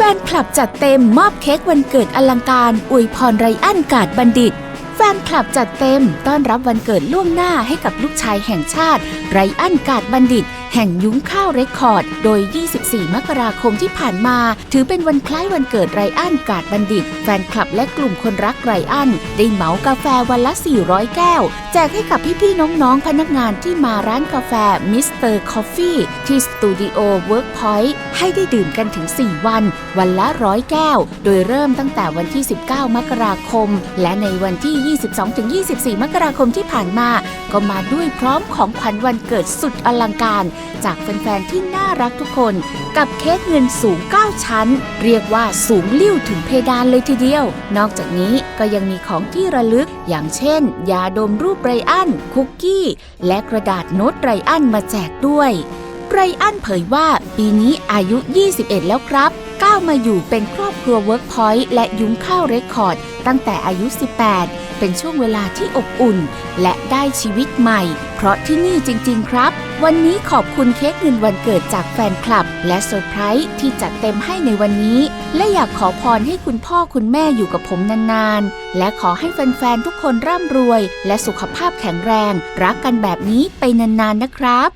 แฟนคลับจัดเต็มมอบเค้กวันเกิดอลังการอวยพรไรอันกาดบัณฑิต แฟนคลับจัดเต็มต้อนรับวันเกิดล่วงหน้าให้กับลูกชายแห่งชาติ ไรอันกาดบัณฑิตแห่งยุ้งข้าวเรคคอร์ด โดย 24 มกราคมที่ผ่านมา ถือเป็นวันคล้ายวันเกิดไรอันกาดบัณฑิต แฟนคลับและกลุ่มคนรักไรอัน ได้เหมากาแฟวันละ 400 แก้ว แจกให้กับพี่ๆน้องๆ พนักงานที่มาร้านกาแฟมิสเตอร์คอฟฟี่ที่สตูดิโอเวิร์กพอยต์ให้ได้ดื่มกันถึง 4 วัน วันละร้อยแก้ว โดยเริ่มตั้งแต่วันที่ 19 มกราคม และในวันที่ 22-24 มกราคมที่ผ่านมา ก็มาด้วยพร้อมของขวัญวันเกิดสุดอลังการ จากแฟนๆที่น่ารักทุกคน กับเค้กเงินสูง 9 ชั้น เรียกว่าสูงลิ่วถึงเพดานเลยทีเดียว นอกจากนี้ก็ยังมีของที่ระลึก อย่างเช่น ยาดมรูปไรอัน คุกกี้ และกระดาษโน้ตไรอันมาแจกด้วยไรอันเผยว่าปีนี้อายุ 21 แล้วครับ ก้าวมาอยู่เป็นครอบครัวเวิร์กพอยต์และยุ้งข้าวเรคคอร์ดตั้งแต่อายุ 18 เป็นช่วงเวลาที่อบอุ่น และได้ชีวิตใหม่ เพราะที่นี่จริง ๆ ครับ วันนี้ขอบคุณเค้กเงินวันเกิดจากแฟนคลับ และเซอร์ไพรส์ที่จัดเต็มให้ในวันนี้ และอยากขอพรให้คุณพ่อคุณแม่อยู่กับผมนานๆ และขอให้แฟนๆ ทุกคนร่ำรวย และสุขภาพแข็งแรง รักกันแบบนี้ไปนานๆ นะครับ